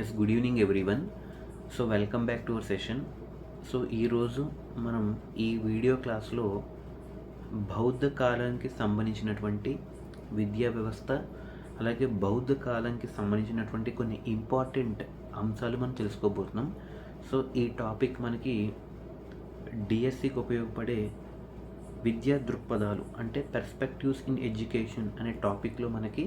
Yes good evening everyone so welcome back to our session so ఈరోజు మనం ఈ video క్లాస్లో బౌద్ధ కాలానికి సంబంధించినటువంటి విద్యా వ్యవస్థ అలాగే బౌద్ధ కాలానికి సంబంధించినటువంటి కొన్ని ఇంపార్టెంట్ అంశాలు మనం తెలుసుకోబోతున్నాం. సో ఈ టాపిక్ మనకి డిఎస్సికి ఉపయోగపడే విద్యా దృక్పథాలు అంటే పెర్స్పెక్టివ్స్ ఇన్ ఎడ్యుకేషన్ అనే టాపిక్లో మనకి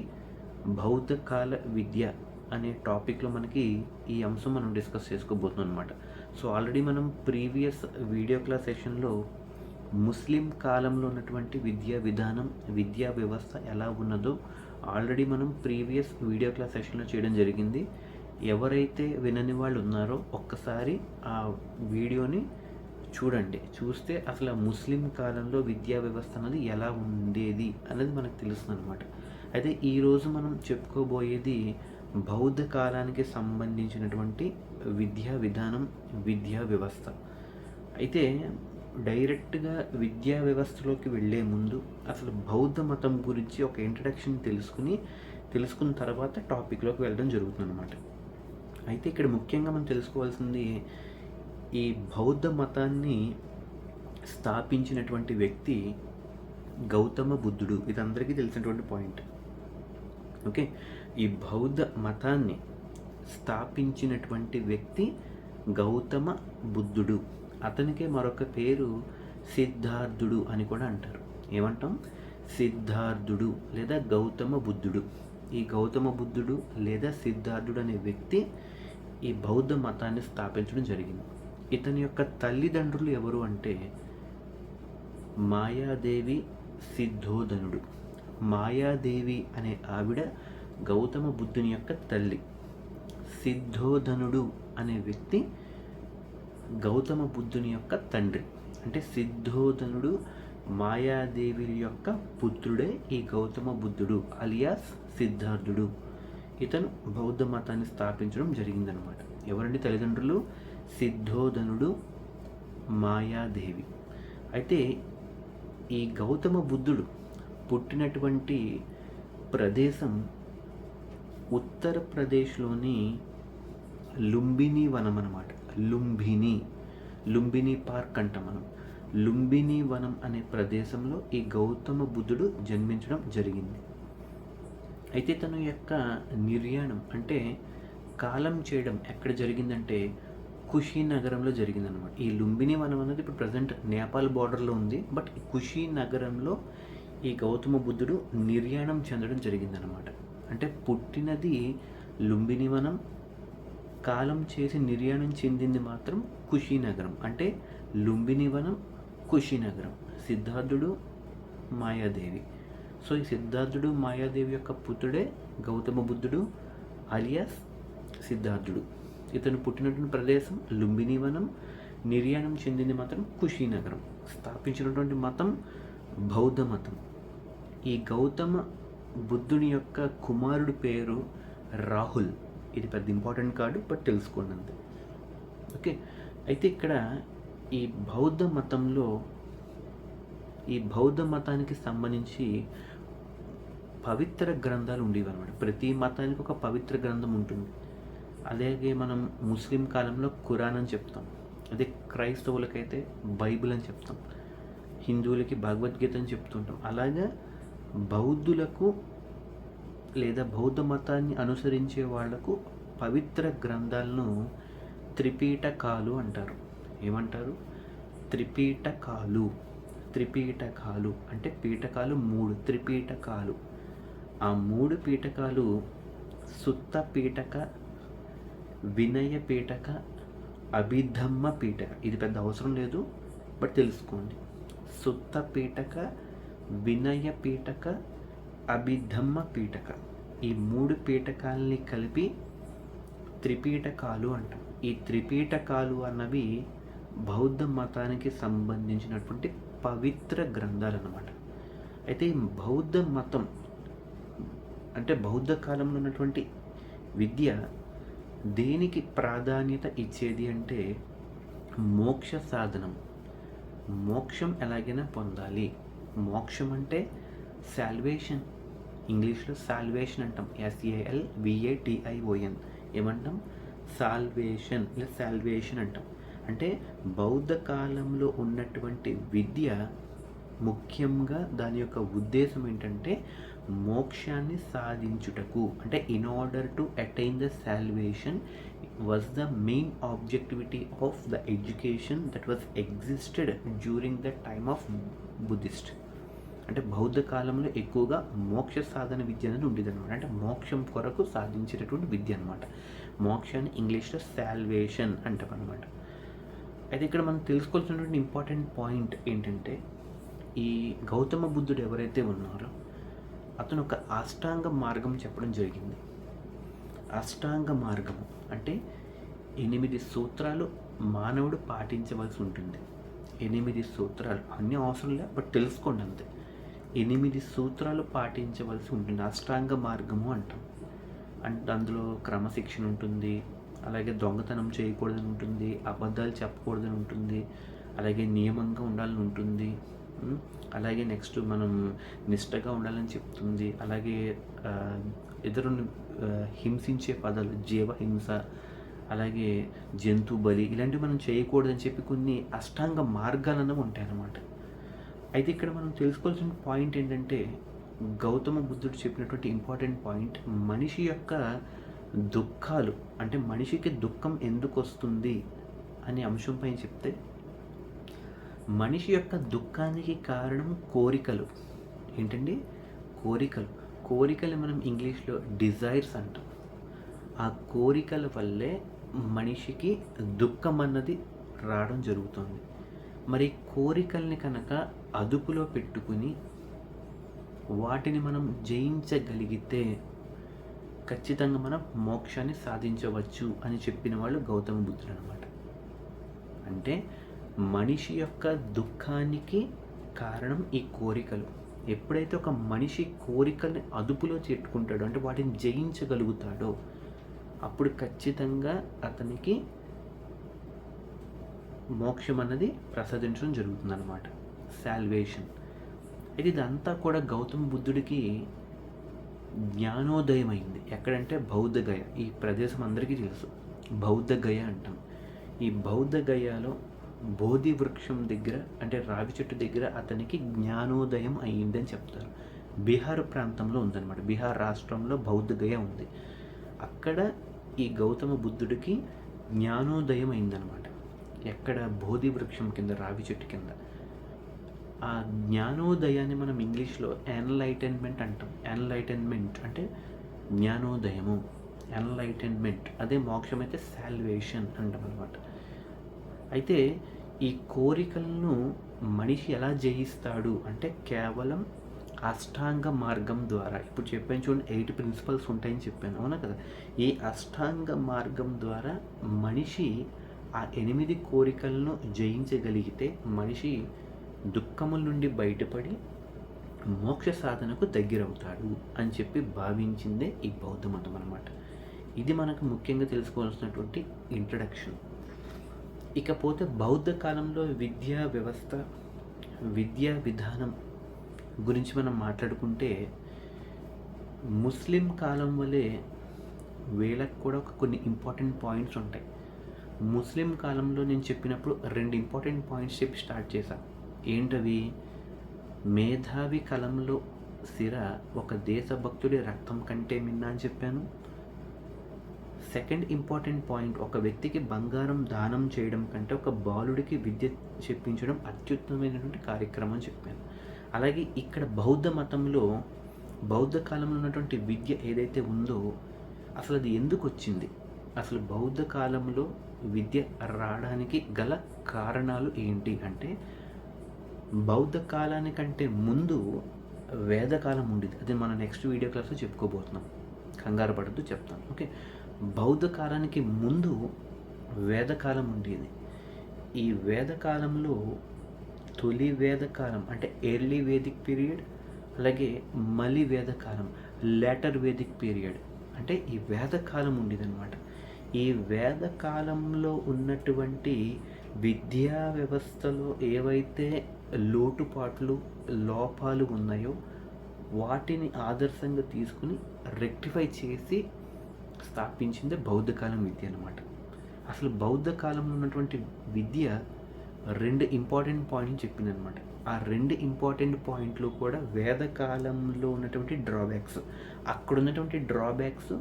భౌతికాల విద్య అనే టాపిక్లో మనకి ఈ అంశం మనం డిస్కస్ చేసుకోబోతున్నాం అనమాట సో ఆల్రెడీ మనం ప్రీవియస్ వీడియో క్లాస్ సెషన్లో ముస్లిం కాలంలో ఉన్నటువంటి విద్యా విధానం విద్యా వ్యవస్థ ఎలా ఉన్నదో ఆల్రెడీ మనం ప్రీవియస్ వీడియో క్లాస్ సెషన్లో చేయడం జరిగింది. ఎవరైతే వినని వాళ్ళు ఉన్నారో ఒక్కసారి ఆ వీడియోని చూడండి. చూస్తే అసలు ముస్లిం కాలంలో విద్యా వ్యవస్థ అనేది ఎలా ఉండేది అనేది మనకు తెలుస్తుంది అనమాట అయితే ఈరోజు మనం చెప్పుకోబోయేది బౌద్ధ కాలానికి సంబంధించినటువంటి విద్యా విధానం విద్యా వ్యవస్థ. అయితే డైరెక్ట్గా విద్యా వ్యవస్థలోకి వెళ్ళే ముందు అసలు బౌద్ధ మతం గురించి ఒక ఇంట్రడక్షన్ తెలుసుకుని తెలుసుకున్న తర్వాత టాపిక్లోకి వెళ్ళడం జరుగుతుంది అనమాట అయితే ఇక్కడ ముఖ్యంగా మనం తెలుసుకోవాల్సింది ఈ బౌద్ధ మతాన్ని స్థాపించినటువంటి వ్యక్తి గౌతమ బుద్ధుడు. ఇది అందరికీ తెలిసినటువంటి పాయింట్ ఓకే? ఈ బౌద్ధ మతాన్ని స్థాపించినటువంటి వ్యక్తి గౌతమ బుద్ధుడు. అతనికే మరొక పేరు సిద్ధార్థుడు అని కూడా అంటారు. ఏమంటాం? సిద్ధార్థుడు లేదా గౌతమ బుద్ధుడు. ఈ గౌతమ బుద్ధుడు లేదా సిద్ధార్థుడు అనే వ్యక్తి ఈ బౌద్ధ మతాన్ని స్థాపించడం జరిగింది. ఇతని యొక్క తల్లిదండ్రులు ఎవరు అంటే మాయాదేవి సిద్ధోధనుడు మాయాదేవి అనే ఆవిడ గౌతమ బుద్ధుని యొక్క తల్లి. సిద్ధోధనుడు అనే వ్యక్తి గౌతమ బుద్ధుని యొక్క తండ్రి. అంటే సిద్ధోధనుడు మాయాదేవి యొక్క పుత్రుడే ఈ గౌతమ బుద్ధుడు అలియాస్ సిద్ధార్థుడు. ఇతను బౌద్ధ మతాన్ని స్థాపించడం జరిగిందనమాట ఎవరండి తల్లిదండ్రులు? సిద్ధోధనుడు మాయాదేవి. అయితే ఈ గౌతమ బుద్ధుడు పుట్టినటువంటి ప్రదేశం ఉత్తరప్రదేశ్లోని లుంబిని వనం అనమాట లుంబిని. లుంబిని పార్క్ అంటాం మనం. లుంబిని వనం అనే ప్రదేశంలో ఈ గౌతమ బుద్ధుడు జన్మించడం జరిగింది. అయితే తన యొక్క నిర్యాణం అంటే కాలం చేయడం ఎక్కడ జరిగిందంటే కుషీ నగరంలో జరిగిందనమాట ఈ లుంబిని వనం అనేది ఇప్పుడు ప్రజెంట్ నేపాల్ బార్డర్లో ఉంది. బట్ కుషీ నగరంలో ఈ గౌతమ బుద్ధుడు నిర్యాణం చెందడం జరిగిందనమాట అంటే పుట్టినది లుంబిని వనం కాలం చేసి నిర్యాణం చెందింది మాత్రం కుషీనగరం. అంటే లుంబిని వనం కుషీనగరం. సిద్ధార్థుడు మాయాదేవి. సో ఈ సిద్ధార్థుడు మాయాదేవి యొక్క పుత్రుడే గౌతమ బుద్ధుడు అలియాస్ సిద్ధార్థుడు. ఇతను పుట్టినటువంటి ప్రదేశం లుంబిని వనం నిర్యాణం చెందింది మాత్రం కుషీనగరం. స్థాపించినటువంటి మతం బౌద్ధ మతం. ఈ గౌతమ బుద్ధుని యొక్క కుమారుడి పేరు రాహుల్. ఇది పెద్ద ఇంపార్టెంట్ కాదు బట్ తెలుసుకోండి అంతే. ఓకే? అయితే ఇక్కడ ఈ బౌద్ధ మతంలో ఈ బౌద్ధ మతానికి సంబంధించి పవిత్ర గ్రంథాలు ఉండేవి అనమాట ప్రతి మతానికి ఒక పవిత్ర గ్రంథం ఉంటుంది. అలాగే మనం ముస్లిం కాలంలో ఖురాన్ అని చెప్తాం. అదే క్రైస్తవులకైతే బైబిల్ అని చెప్తాం. హిందువులకి భగవద్గీత అని చెప్తుంటాం. అలాగే బౌద్ధులకు లేదా బౌద్ధ మతాన్ని అనుసరించే వాళ్ళకు పవిత్ర గ్రంథాలను త్రిపీఠకాలు అంటారు. ఏమంటారు? త్రిపీటకాలు త్రిపీఠకాలు అంటే పీఠకాలు మూడు త్రిపీటకాలు ఆ మూడు పీఠకాలు సుత్త పీఠక వినయ పీఠక అభిధమ్మ పీఠక. ఇది పెద్ద అవసరం లేదు బట్ తెలుసుకోండి. సుత్త పీఠక వినయ పీఠక అభిధమ్మ పీఠక. ఈ మూడు పీఠకాలని కలిపి త్రిపీఠకాలు అంటాం. ఈ త్రిపీఠకాలు అన్నవి బౌద్ధ మతానికి సంబంధించినటువంటి పవిత్ర గ్రంథాలు అన్నమాట అయితే ఈ బౌద్ధ మతం అంటే బౌద్ధ కాలంలో ఉన్నటువంటి విద్య దేనికి ప్రాధాన్యత ఇచ్చేది అంటే మోక్ష సాధనం. మోక్షం ఎలాగైనా పొందాలి. మోక్షం అంటే శాల్వేషన్ ఇంగ్లీష్లో సాల్వేషన్ అంటాం. ఎస్ఏఎల్ విఏటిఐఓఎన్ ఏమంటాం? సాల్వేషన్ ఇలా సాల్వేషన్ అంటాం. అంటే బౌద్ధ కాలంలో ఉన్నటువంటి విద్య ముఖ్యంగా దాని యొక్క ఉద్దేశం ఏంటంటే మోక్షాన్ని సాధించుటకు. అంటే in order to attain the salvation was the main objectivity of the education that was existed during the time of Buddhist అంటే బౌద్ధ కాలంలో ఎక్కువగా మోక్ష సాధన విద్య అనేది ఉండేది అనమాట అంటే మోక్షం కొరకు సాధించేటటువంటి విద్య అనమాట మోక్షాన్ని ఇంగ్లీష్లో శాల్వేషన్ అంటాం అనమాట అయితే ఇక్కడ మనం తెలుసుకోవాల్సినటువంటి ఇంపార్టెంట్ పాయింట్ ఏంటంటే ఈ గౌతమ బుద్ధుడు ఎవరైతే ఉన్నారో అతను ఒక అష్టాంగ మార్గం చెప్పడం జరిగింది. అష్టాంగ మార్గము అంటే ఎనిమిది సూత్రాలు మానవుడు పాటించవలసి ఉంటుంది. ఎనిమిది సూత్రాలు. అన్నీ అవసరం లే బట్ తెలుసుకోండి అంతే. ఎనిమిది సూత్రాలు పాటించవలసి ఉంటుంది అష్టాంగ మార్గము అంటాం. అంటే అందులో క్రమశిక్షణ ఉంటుంది. అలాగే దొంగతనం చేయకూడదని ఉంటుంది. అబద్ధాలు చెప్పకూడదని ఉంటుంది. అలాగే నియమంగా ఉండాలని ఉంటుంది. అలాగే నెక్స్ట్ మనం నిష్టగా ఉండాలని చెప్తుంది. అలాగే ఇతరుని హింసించే పదాలు జీవహింస అలాగే జంతు బలి ఇలాంటివి మనం చేయకూడదని చెప్పి కొన్ని అష్టాంగ మార్గాలను ఉంటాయన్నమాట. అయితే ఇక్కడ మనం తెలుసుకోవాల్సిన పాయింట్ ఏంటంటే గౌతమ బుద్ధుడు చెప్పినటువంటి ఇంపార్టెంట్ పాయింట్ మనిషి యొక్క దుఃఖాలు అంటే మనిషికి దుఃఖం ఎందుకు వస్తుంది అనే అంశం పైన చెప్తే మనిషి యొక్క దుఃఖానికి కారణం కోరికలు. ఏంటండి? కోరికలు. కోరికలు మనం ఇంగ్లీష్లో డిజైర్స్ అంటాం. ఆ కోరికల వల్లే మనిషికి దుఃఖం అన్నది రావడం జరుగుతుంది. మరి కోరికల్ని కనుక అదుపులో పెట్టుకుని వాటిని మనం జయించగలిగితే ఖచ్చితంగా మనం మోక్షాన్ని సాధించవచ్చు అని చెప్పిన వాళ్ళు గౌతమ బుద్ధుడు అనమాట అంటే మనిషి యొక్క దుఃఖానికి కారణం ఈ కోరికలు. ఎప్పుడైతే ఒక మనిషి కోరికల్ని అదుపులో పెట్టుకుంటాడో అంటే వాటిని జయించగలుగుతాడో అప్పుడు ఖచ్చితంగా అతనికి మోక్షం అన్నది ప్రసాదించడం జరుగుతుంది శాల్వేషన్ అయితే ఇదంతా కూడా గౌతమ బుద్ధుడికి జ్ఞానోదయం అయింది ఎక్కడంటే బౌద్ధగయ. ఈ ప్రదేశం అందరికీ తెలుసు. బౌద్ధగయ అంటాం. ఈ బౌద్ధగయలో బోధి వృక్షం దగ్గర అంటే రావి చెట్టు దగ్గర అతనికి జ్ఞానోదయం అయ్యిందని చెప్తారు. బీహార్ ప్రాంతంలో ఉందన్నమాట. బీహార్ రాష్ట్రంలో బౌద్ధగయ ఉంది. అక్కడ ఈ గౌతమ బుద్ధుడికి జ్ఞానోదయం అయిందనమాట ఎక్కడ? బోధి వృక్షం కింద రావి చెట్టు కింద. ఆ జ్ఞానోదయాన్ని మనం ఇంగ్లీష్లో ఎన్లైటన్మెంట్ అంటాం. ఎన్లైటన్మెంట్ అంటే జ్ఞానోదయము. ఎన్లైటన్మెంట్ అదే మోక్షం అయితే శాల్వేషన్ అంటాం అనమాట అయితే ఈ కోరికలను మనిషి ఎలా జయిస్తాడు అంటే కేవలం అష్టాంగ మార్గం ద్వారా. ఇప్పుడు చెప్పాను చూడండి ఎయిట్ ప్రిన్సిపల్స్ ఉంటాయని చెప్పాను. అవునా కదా? ఈ అష్టాంగ మార్గం ద్వారా మనిషి ఆ ఎనిమిది కోరికలను జయించగలిగితే మనిషి దుఃఖముల నుండి బయటపడి మోక్ష సాధనకు దగ్గరవుతాడు అని చెప్పి భావించిందే ఈ బౌద్ధ మతం అనమాట ఇది మనకు ముఖ్యంగా తెలుసుకోవాల్సినటువంటి ఇంట్రడక్షన్ ఇకపోతే బౌద్ధ కాలంలో విద్యా వ్యవస్థ విద్యా విధానం గురించి మనం మాట్లాడుకుంటే ముస్లిం కాలం వలె వీళ్ళకి కూడా ఒక కొన్ని ఇంపార్టెంట్ పాయింట్స్ ఉంటాయి. ముస్లిం కాలంలో నేను చెప్పినప్పుడు రెండు ఇంపార్టెంట్ పాయింట్స్ చెప్పి స్టార్ట్ చేశాను ఏంటవి? మేధావి కలంలో సిర ఒక దేశభక్తుడి రక్తం కంటే మిన్నా అని చెప్పాను. సెకండ్ ఇంపార్టెంట్ పాయింట్ ఒక వ్యక్తికి బంగారం దానం చేయడం కంటే ఒక బాలుడికి విద్య చెప్పించడం అత్యుత్తమైనటువంటి కార్యక్రమం అని చెప్పాను. అలాగే ఇక్కడ బౌద్ధ మతంలో బౌద్ధ కాలంలో ఉన్నటువంటి విద్య ఏదైతే ఉందో అసలు అది ఎందుకు వచ్చింది? అసలు బౌద్ధ కాలంలో విద్య రావడానికి గల కారణాలు ఏంటి అంటే బౌద్ధ కాలానికంటే ముందు వేదకాలం ఉండేది. అది మన నెక్స్ట్ వీడియో క్లాస్లో చెప్పుకోబోతున్నాం. కంగారు పడద్దు చెప్తాను. ఓకే బౌద్ధ కాలానికి ముందు వేదకాలం ఉండేది. ఈ వేదకాలంలో తొలి వేదకాలం అంటే ఎర్లీ వేదిక్ పీరియడ్ అలాగే మలి వేదకాలం లేటర్ వేదిక్ పీరియడ్ అంటే ఈ వేదకాలం ఉండేదన్నమాట. ఈ వేదకాలంలో ఉన్నటువంటి విద్యా వ్యవస్థలో ఏవైతే లోటుపాట్లు లోపాలు ఉన్నాయో వాటిని ఆదర్శంగా తీసుకుని రెక్టిఫై చేసి స్థాపించిందే బౌద్ధకాలం విద్య అనమాట అసలు బౌద్ధ కాలంలో ఉన్నటువంటి విద్య రెండు ఇంపార్టెంట్ పాయింట్లు చెప్పిందనమాట ఆ రెండు ఇంపార్టెంట్ పాయింట్లు కూడా వేద కాలంలో ఉన్నటువంటి డ్రాబ్యాక్స్. అక్కడ ఉన్నటువంటి డ్రాబ్యాక్స్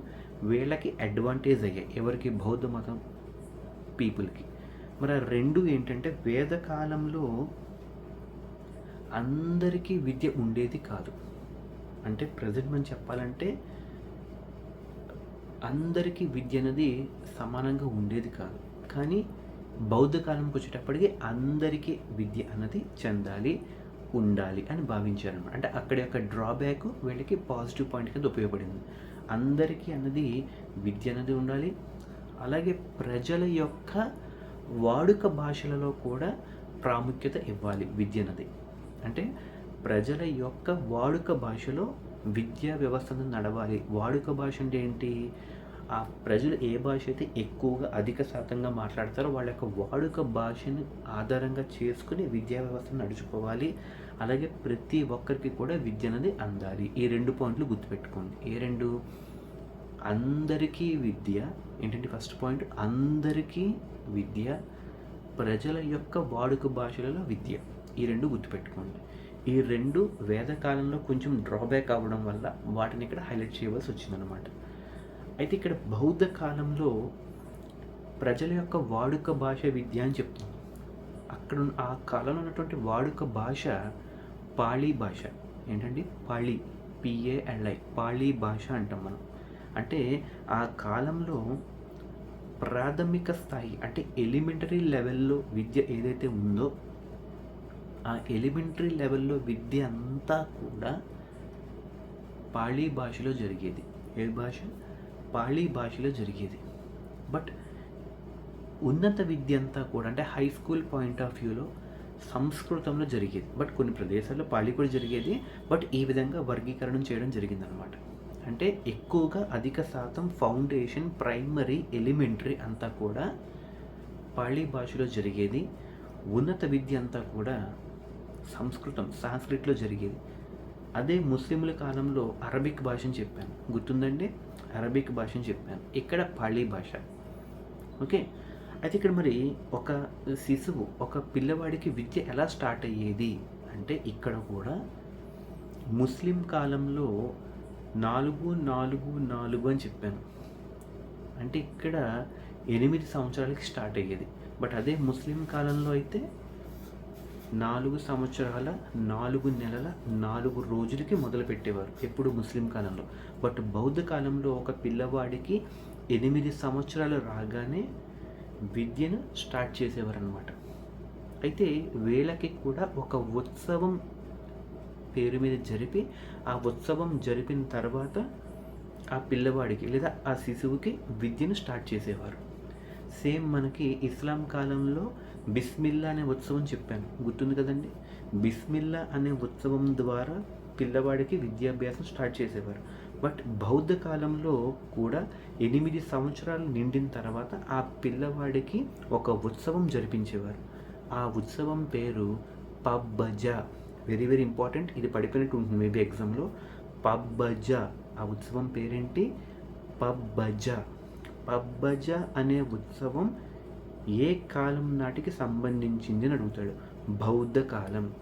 వీళ్ళకి అడ్వాంటేజ్ అయ్యాయి ఎవరికి? బౌద్ధ మతం పీపుల్కి. మరి ఆ రెండు ఏంటంటే వేద కాలంలో అందరికీ విద్య ఉండేది కాదు. అంటే ప్రజెంట్ మనం చెప్పాలంటే అందరికీ విద్య అనేది సమానంగా ఉండేది కాదు. కానీ బౌద్ధ కాలంకి వచ్చేటప్పటికి అందరికీ విద్య అన్నది చెందాలి ఉండాలి అని భావించారన్నమాట. అంటే అక్కడ యొక్క డ్రాబ్యాక్ వీళ్ళకి పాజిటివ్ పాయింట్ కింద ఉపయోగపడింది. అందరికీ అన్నది విద్య అనేది ఉండాలి. అలాగే ప్రజల యొక్క వాడుక భాషలలో కూడా ప్రాముఖ్యత ఇవ్వాలి విద్య అన్నది. అంటే ప్రజల యొక్క వాడుక భాషలో విద్యా వ్యవస్థను నడవాలి. వాడుక భాష అంటే ఏంటి? ఆ ప్రజలు ఏ భాష అయితే ఎక్కువగా అధిక శాతంగా మాట్లాడతారో వాళ్ళ యొక్క వాడుక భాషను ఆధారంగా చేసుకుని విద్యా వ్యవస్థను నడుచుకోవాలి. అలాగే ప్రతి ఒక్కరికి కూడా విద్య అనేది అందాలి. ఈ రెండు పాయింట్లు గుర్తుపెట్టుకోండి. ఏ రెండు? అందరికీ విద్య. ఏంటంటే ఫస్ట్ పాయింట్ అందరికీ విద్య. ప్రజల యొక్క వాడుక భాషలలో విద్య. ఈ రెండు గుర్తుపెట్టుకోండి. ఈ రెండు వేదకాలంలో కొంచెం డ్రాబ్యాక్ అవ్వడం వల్ల వాటిని ఇక్కడ హైలైట్ చేయవలసి వచ్చిందనమాట అయితే ఇక్కడ బౌద్ధ కాలంలో ప్రజల యొక్క వాడుక భాష విద్య అని చెప్తుంది అక్కడ ఆ కాలంలో ఉన్నటువంటి వాడుక భాష పాళీ భాష. ఏంటండి? పాళీ. పిఏఎల్ఐ పాళీ భాష అంటాం మనం. అంటే ఆ కాలంలో ప్రాథమిక స్థాయి అంటే ఎలిమెంటరీ లెవెల్లో విద్య ఏదైతే ఉందో ఆ ఎలిమెంటరీ లెవెల్లో విద్య అంతా కూడా పాళీ భాషలో జరిగేది. ఏ భాష? పాళీ భాషలో జరిగేది. బట్ ఉన్నత విద్య అంతా కూడా అంటే హై స్కూల్ పాయింట్ ఆఫ్ వ్యూలో సంస్కృతంలో జరిగేది. బట్ కొన్ని ప్రదేశాల్లో పాళీ కూడా జరిగేది. బట్ ఈ విధంగా వర్గీకరణం చేయడం జరిగిందనమాట అంటే ఎక్కువగా అధిక శాతం ఫౌండేషన్ ప్రైమరీ ఎలిమెంటరీ అంతా కూడా పాళీ భాషలో జరిగేది. ఉన్నత విద్య అంతా కూడా సంస్కృతం సాంస్క్రిట్లో జరిగేది. అదే ముస్లింల కాలంలో అరబిక్ భాషని చెప్పాను. గుర్తుందండి? అరబిక్ భాషని చెప్పాను. ఇక్కడ పాళీ భాష. ఓకే? అయితే ఇక్కడ మరి ఒక శిశువు ఒక పిల్లవాడికి విద్య ఎలా స్టార్ట్ అయ్యేది? అంటే ఇక్కడ కూడా ముస్లిం కాలంలో నాలుగు నాలుగు నాలుగు అని చెప్పాను. అంటే ఇక్కడ ఎనిమిది సంవత్సరాలకి స్టార్ట్ అయ్యేది. బట్ అదే ముస్లిం కాలంలో అయితే నాలుగు సంవత్సరాల నాలుగు నెలల నాలుగు రోజులకి మొదలుపెట్టేవారు ఎప్పుడు ముస్లిం కాలంలో. బట్ బౌద్ధ కాలంలో ఒక పిల్లవాడికి ఎనిమిది సంవత్సరాలు రాగానే విద్యను స్టార్ట్ చేసేవారు అనమాట అయితే వీళ్ళకి కూడా ఒక ఉత్సవం పేరు మీద జరిపి ఆ ఉత్సవం జరిపిన తర్వాత ఆ పిల్లవాడికి లేదా ఆ శిశువుకి విద్యను స్టార్ట్ చేసేవారు. సేమ్ మనకి ఇస్లాం కాలంలో బిస్మిల్లా అనే ఉత్సవం చెప్పాను. గుర్తుంది కదండి? బిస్మిల్లా అనే ఉత్సవం ద్వారా పిల్లవాడికి విద్యాభ్యాసం స్టార్ట్ చేసేవారు. బట్ బౌద్ధ కాలంలో కూడా ఎనిమిది సంవత్సరాలు నిండిన తర్వాత ఆ పిల్లవాడికి ఒక ఉత్సవం జరిపించేవారు. ఆ ఉత్సవం పేరు పబ్బజ. వెరీ వెరీ ఇంపార్టెంట్ ఇది పడిపోయినట్టు ఉంటుంది మేబీ ఎగ్జామ్లో పబ్బజ. ఆ ఉత్సవం పేరేంటి? పబ్బజ. పబ్బజ అనే ఉత్సవం ఏ కాలం నాటికి సంబంధించింది అని అడుగుతాడు. బౌద్ధ కాలం.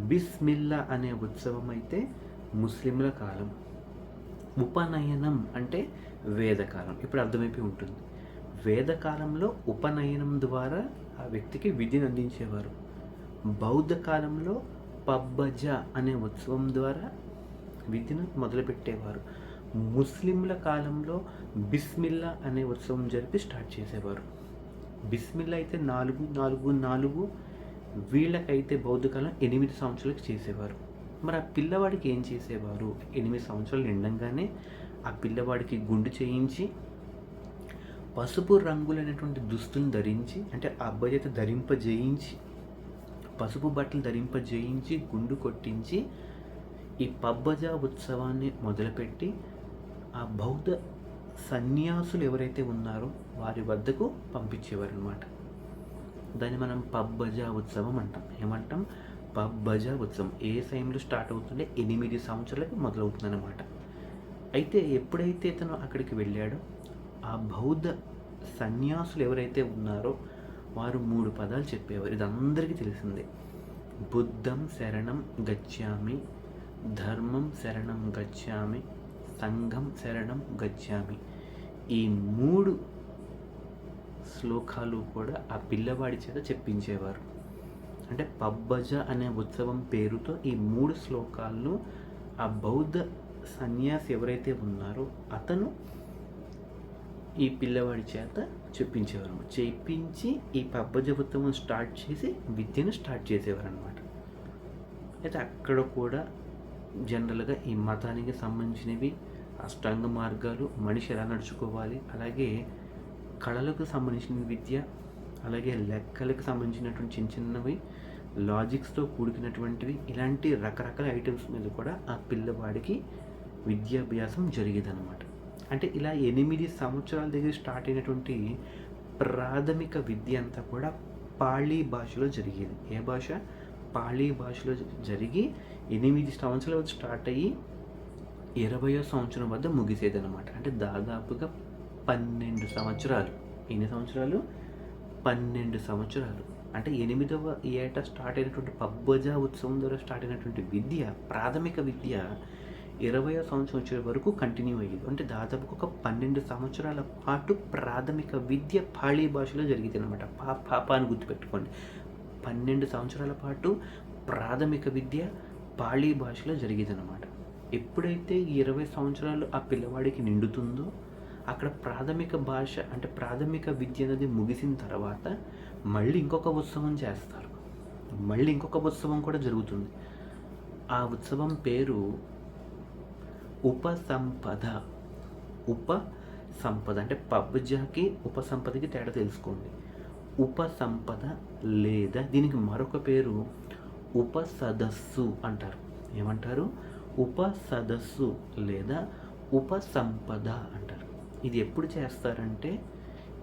బిస్మిల్లా అనే ఉత్సవం అయితే ముస్లింల కాలం. ఉపనయనం అంటే వేదకాలం ఇప్పుడు అర్థమైపోయి ఉంటుంది. వేదకాలంలో ఉపనయనం ద్వారా ఆ వ్యక్తికి విధిని అందించేవారు. బౌద్ధ కాలంలో పబ్బజ అనే ఉత్సవం ద్వారా విద్యను మొదలుపెట్టేవారు. ముస్లింల కాలంలో బిస్మిల్లా అనే ఉత్సవం జరిపి స్టార్ట్ చేసేవారు. బిస్మిల్లా అయితే నాలుగు నాలుగు నాలుగు. వీళ్ళకైతే బౌద్ధ కాలం ఎనిమిది సంవత్సరాలకు చేసేవారు. మరి ఆ పిల్లవాడికి ఏం చేసేవారు? ఎనిమిది సంవత్సరాలు నిండంగానే ఆ పిల్లవాడికి గుండు చేయించి పసుపు రంగులైనటువంటి దుస్తులను ధరించి అంటే ఆ అబ్బాయి అయితే ధరింపజేయించి పసుపు బట్టలు ధరింపజేయించి గుండు కొట్టించి ఈ పబ్బజా ఉత్సవాన్ని మొదలుపెట్టి ఆ బౌద్ధ సన్యాసులు ఎవరైతే ఉన్నారో వారి వద్దకు పంపించేవారు అనమాట దాన్ని మనం పబ్బజా ఉత్సవం అంటాం. ఏమంటాం? పబ్బజా ఉత్సవం. ఏ టైంలో స్టార్ట్ అవుతుంటే ఎనిమిది సంవత్సరాలకు మొదలవుతుంది అనమాట అయితే ఎప్పుడైతే తను అక్కడికి వెళ్ళాడో ఆ బౌద్ధ సన్యాసులు ఎవరైతే ఉన్నారో వారు మూడు పదాలు చెప్పేవారు. ఇది అందరికీ తెలిసిందే. బుద్ధం శరణం గచ్చామి ధర్మం శరణం గచ్చామి సంఘం శరణం గచ్చామి. ఈ మూడు శ్లోకాలు కూడా ఆ పిల్లవాడి చేత చెప్పించేవారు. అంటే పబ్బజ అనే ఉత్సవం పేరుతో ఈ మూడు శ్లోకాలను ఆ బౌద్ధ సన్యాసి ఎవరైతే ఉన్నారో అతను ఈ పిల్లవాడి చేత చెప్పించేవారు. చెప్పించి ఈ పబ్బజ ఉత్సవం స్టార్ట్ చేసి విద్యను స్టార్ట్ చేసేవారు అనమాట అయితే అక్కడ కూడా జనరల్గా ఈ మతానికి సంబంధించినవి అష్టాంగ మార్గాలు మనిషి ఎలా నడుచుకోవాలి అలాగే కళలకు సంబంధించిన విద్య అలాగే లెక్కలకు సంబంధించినటువంటి చిన్న చిన్నవి లాజిక్స్తో కూడుకున్నటువంటివి ఇలాంటి రకరకాల ఐటమ్స్ మీద కూడా ఆ పిల్లవాడికి విద్యాభ్యాసం జరిగేదన్నమాట. అంటే ఇలా ఎనిమిది సంవత్సరాల దగ్గర స్టార్ట్ అయినటువంటి ప్రాథమిక విద్య అంతా కూడా పాళీ భాషలో జరిగేది. ఏ భాష? పాళీ భాషలో జరిగి ఎనిమిది సంవత్సరాలు స్టార్ట్ అయ్యి ఇరవయో సంవత్సరం వద్ద ముగిసేది అనమాట అంటే దాదాపుగా పన్నెండు సంవత్సరాలు. ఎన్ని సంవత్సరాలు? పన్నెండు సంవత్సరాలు. అంటే ఎనిమిదవ ఏట స్టార్ట్ అయినటువంటి పబ్బజా ఉత్సవం ద్వారా స్టార్ట్ అయినటువంటి విద్య ప్రాథమిక విద్య ఇరవయో సంవత్సరం వచ్చే వరకు కంటిన్యూ అయ్యేది. అంటే దాదాపు ఒక పన్నెండు సంవత్సరాల పాటు ప్రాథమిక విద్య పాళీ భాషలో జరిగింది అనమాట పా పాప అని గుర్తుపెట్టుకోండి. పన్నెండు సంవత్సరాల పాటు ప్రాథమిక విద్య పాళీ భాషలో జరిగేది అనమాట ఎప్పుడైతే ఇరవై సంవత్సరాలు ఆ పిల్లవాడికి నిండుతుందో అక్కడ ప్రాథమిక భాష అంటే ప్రాథమిక విద్య అనేది ముగిసిన తర్వాత మళ్ళీ ఇంకొక ఉత్సవం చేస్తారు. మళ్ళీ ఇంకొక ఉత్సవం కూడా జరుగుతుంది. ఆ ఉత్సవం పేరు ఉపసంపద. ఉప సంపద అంటే పబ్జాకి ఉపసంపదకి తేడా తెలుసుకోండి. ఉపసంపద లేదా దీనికి మరొక పేరు ఉపసదస్సు అంటారు. ఏమంటారు? ఉపసదస్సు లేదా ఉపసంపద అంటారు. ఇది ఎప్పుడు చేస్తారంటే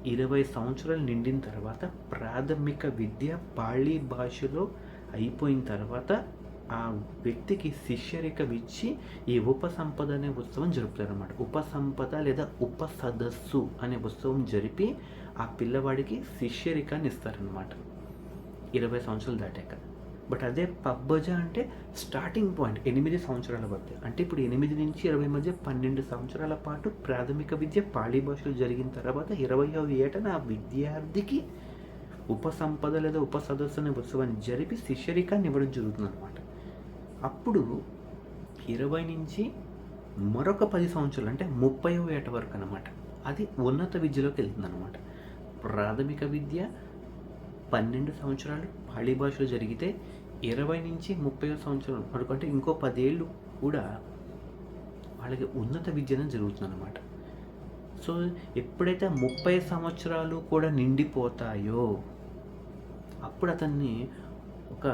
ఇరవై సంవత్సరాలు నిండిన తర్వాత ప్రాథమిక విద్య పాళీ భాషలో అయిపోయిన తర్వాత ఆ వ్యక్తికి శిష్యరికం ఇచ్చి ఈ ఉపసంపద అనే ఉత్సవం జరుపుతారనమాట ఉప ఉపసంపద లేదా ఉపసదస్సు అనే ఉత్సవం జరిపి ఆ పిల్లవాడికి శిష్యరికాన్ని ఇస్తారనమాట ఇరవై సంవత్సరాలు దాటాక. బట్ అదే పబ్బజ అంటే స్టార్టింగ్ పాయింట్ ఎనిమిది సంవత్సరాల మధ్య అంటే ఇప్పుడు ఎనిమిది నుంచి ఇరవై మధ్య పన్నెండు సంవత్సరాల పాటు ప్రాథమిక విద్య పాళీ భాషలో జరిగిన తర్వాత ఇరవయవ ఏటన ఆ విద్యార్థికి ఉపసంపద లేదా ఉపసదస్సు అనే ఉత్సవాన్ని జరిపి శిష్యరికాన్ని ఇవ్వడం జరుగుతుంది అనమాట అప్పుడు ఇరవై నుంచి మరొక పది సంవత్సరాలు అంటే ముప్పై ఏట వరకు అనమాట అది ఉన్నత విద్యలోకి వెళ్తుందనమాట ప్రాథమిక విద్య పన్నెండు సంవత్సరాలు పాళీ భాషలో జరిగితే ఇరవై నుంచి ముప్పై సంవత్సరం వరకు అంటే ఇంకో పదేళ్ళు కూడా వాళ్ళకి ఉన్నత విద్యను జరుగుతుందన్నమాట. సో ఎప్పుడైతే ముప్పై సంవత్సరాలు కూడా నిండిపోతాయో అప్పుడు అతన్ని ఒక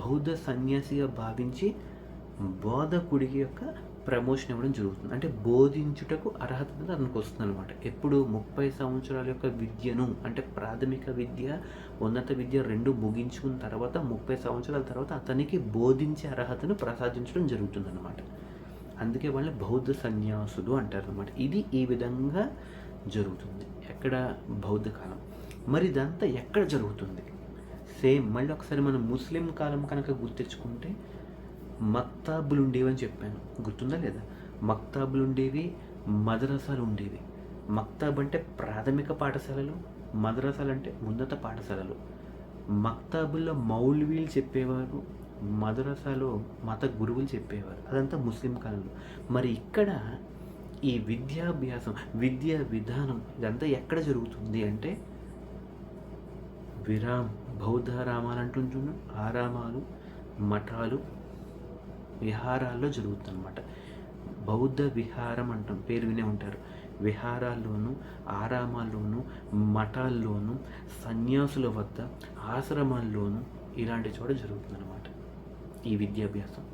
బౌద్ధ సన్యాసిగా భావించి బోధకుడికి యొక్క ప్రమోషన్ ఇవ్వడం జరుగుతుంది. అంటే బోధించుటకు అర్హత అనేది అతనికి వస్తుంది అనమాట ఎప్పుడు ముప్పై సంవత్సరాల యొక్క విద్యను అంటే ప్రాథమిక విద్య ఉన్నత విద్య రెండు ముగించుకున్న తర్వాత ముప్పై సంవత్సరాల తర్వాత అతనికి బోధించే అర్హతను ప్రసాదించడం జరుగుతుంది అనమాట అందుకే వాళ్ళని బౌద్ధ సన్యాసులు అంటారు అనమాట ఇది ఈ విధంగా జరుగుతుంది. ఎక్కడ? బౌద్ధ కాలం. మరి ఇదంతా ఎక్కడ జరుగుతుంది? సేమ్ మళ్ళీ ఒకసారి మనం ముస్లిం కాలం కనుక గుర్తించుకుంటే మక్తాబులు ఉండేవి అని చెప్పాను. గుర్తుందా లేదా? మక్తాబులు ఉండేవి మదరసాలు ఉండేవి మక్తాబ్ అంటే ప్రాథమిక పాఠశాలలు మదరసాలు అంటే ఉన్నత పాఠశాలలు. మక్తాబుల్లో మౌల్వీలు చెప్పేవారు మదరసాలో మత గురువులు చెప్పేవారు. అదంతా ముస్లిం కాలంలో. మరి ఇక్కడ ఈ విద్యాభ్యాసం విద్యా విధానం ఇదంతా ఎక్కడ జరుగుతుంది అంటే విరామ్ బౌద్ధ రామాలు అంటుంటున్నాం ఆరామాలు మఠాలు విహారాల్లో జరుగుతుందన్నమాట. బౌద్ధ విహారం అంటాం పేరు వినే ఉంటారు. విహారాల్లోనూ ఆరామాల్లోనూ మఠాల్లోనూ సన్యాసుల వద్ద ఆశ్రమాల్లోనూ ఇలాంటి చోట జరుగుతుందన్నమాట ఈ విద్యాభ్యాసం.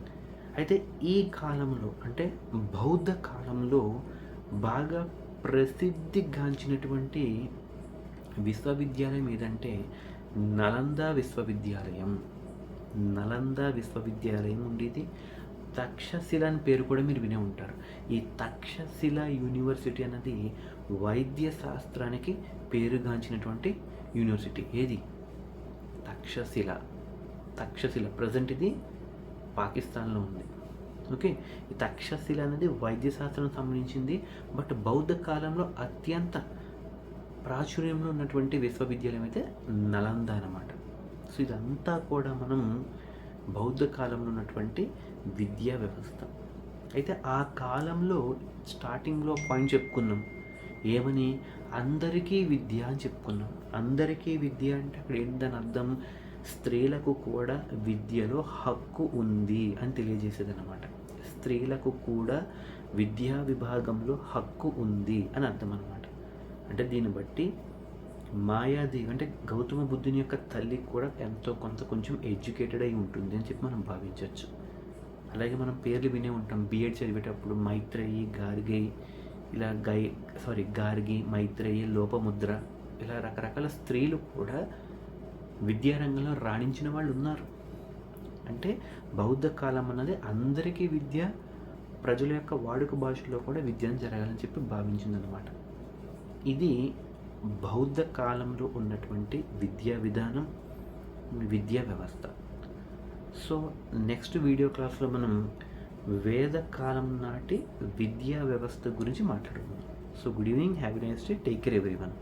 అయితే ఈ కాలంలో అంటే బౌద్ధ కాలంలో బాగా ప్రసిద్ధిగాంచినటువంటి విశ్వవిద్యాలయం ఏదంటే నలంద విశ్వవిద్యాలయం. నలంద విశ్వవిద్యాలయం ఉండేది. తక్షశిల అని పేరు కూడా మీరు వినే ఉంటారు. ఈ తక్షశిల యూనివర్సిటీ అన్నది వైద్య శాస్త్రానికి పేరుగాంచినటువంటి యూనివర్సిటీ. ఏది? తక్షశిల. తక్షశిల. ప్రజెంట్ ఇది పాకిస్తాన్లో ఉంది. ఓకే? ఈ తక్షశిల అనేది వైద్య శాస్త్రం సంబంధించింది. బట్ బౌద్ధ కాలంలో అత్యంత ప్రాచుర్యంలో ఉన్నటువంటి విశ్వవిద్యాలయం అయితే నలంద అనమాట సో ఇదంతా కూడా మనం బౌద్ధ కాలంలో ఉన్నటువంటి విద్యా వ్యవస్థ. అయితే ఆ కాలంలో స్టార్టింగ్లో పాయింట్ చెప్పుకున్నాం ఏమని? అందరికీ విద్య అని చెప్పుకున్నాం అందరికీ విద్య అంటే అక్కడ ఏంటని అర్థం? స్త్రీలకు కూడా విద్యలో హక్కు ఉంది అని తెలియజేసేది అనమాట స్త్రీలకు కూడా విద్యా విభాగంలో హక్కు ఉంది అని అర్థం అనమాట అంటే దీన్ని బట్టి మాయాదేవి అంటే గౌతమ బుద్ధుని యొక్క తల్లి కూడా ఎంతో కొంత కొంచెం ఎడ్యుకేటెడ్ అయి ఉంటుంది అని చెప్పి మనం భావించవచ్చు. అలాగే మనం పేర్లు వినే ఉంటాం. బీఎడ్ చదివేటప్పుడు మైత్రేయి గార్గి ఇలా గై సారీ గార్గి మైత్రేయి లోపముద్ర ఇలా రకరకాల స్త్రీలు కూడా విద్యారంగంలో రాణించిన వాళ్ళు ఉన్నారు. అంటే బౌద్ధ కాలం అన్నది అందరికీ విద్య ప్రజల యొక్క వాడుక భాషలో కూడా విద్యను జరగాలని చెప్పి భావించిందనమాట ఇది బౌద్ధ కాలంలో ఉన్నటువంటి విద్యా విధానం విద్యా వ్యవస్థ. సో నెక్స్ట్ వీడియో క్లాస్లో మనం వేద కాలం నాటి విద్యా వ్యవస్థ గురించి మాట్లాడుకుందాం. So good evening happy nice day take care every one